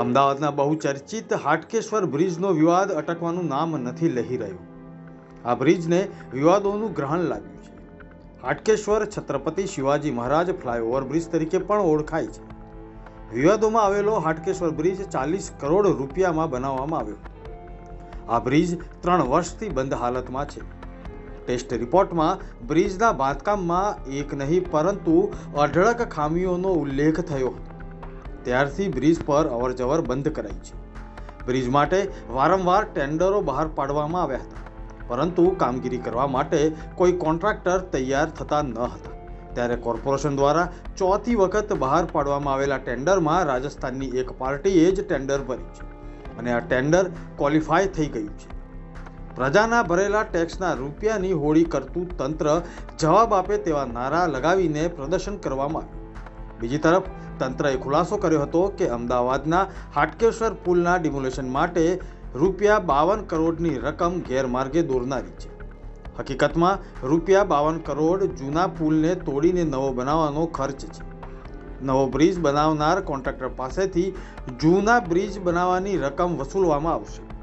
અમદાવાદના બહુચર્ચિત હાટકેશ્વર બ્રિજનો વિવાદ અટકવાનું નામ નથી લઈ રહ્યું. આ બ્રિજને વિવાદોનું ગ્રહણ લાગ્યું છે. હાટકેશ્વર છત્રપતિ શિવાજી મહારાજ ફ્લાયઓવર બ્રિજ તરીકે પણ ઓળખાય છે. વિવાદોમાં આવેલો હાટકેશ્વર બ્રિજ ચાલીસ કરોડ રૂપિયામાં બનાવવામાં આવ્યો. આ બ્રિજ ત્રણ વર્ષથી બંધ હાલતમાં છે. ટેસ્ટ રિપોર્ટમાં બ્રિજના બાંધકામમાં એક નહીં પરંતુ અઢળક ખામીઓનો ઉલ્લેખ થયો હતો. ત્યારથી બ્રિજ પર અવરજવર બંધ કરાઈ છે. બ્રિજ માટે વારંવાર ટેન્ડરો બહાર પાડવામાં આવ્યા હતા, પરંતુ કામગીરી કરવા માટે કોઈ કોન્ટ્રાક્ટર તૈયાર થતા ન હતા. ત્યારે કોર્પોરેશન દ્વારા ચોથી વખત બહાર પાડવામાં આવેલા ટેન્ડરમાં રાજસ્થાનની એક પાર્ટીએ જ ટેન્ડર ભરી છે અને આ ટેન્ડર ક્વોલિફાય થઈ ગયું છે. પ્રજાના ભરેલા ટેક્સના રૂપિયાની હોળી કરતું તંત્ર જવાબ આપે તેવા નારા લગાવીને પ્રદર્શન કરવામાં આવ્યું. બીજી તરફ, તંત્રએ ખુલાસો કર્યો હતો કે અમદાવાદના હાટકેશ્વર પુલના ડિમોલેશન માટે રૂપિયા બાવન કરોડની રકમ ગેરમાર્ગે દોરનારી છે. હકીકતમાં, રૂપિયા બાવન કરોડ જૂના પુલને તોડીને નવો બનાવવાનો ખર્ચ છે. નવો બ્રિજ બનાવનાર કોન્ટ્રાક્ટર પાસેથી જૂના બ્રિજ બનાવવાની રકમ વસૂલવામાં આવશે.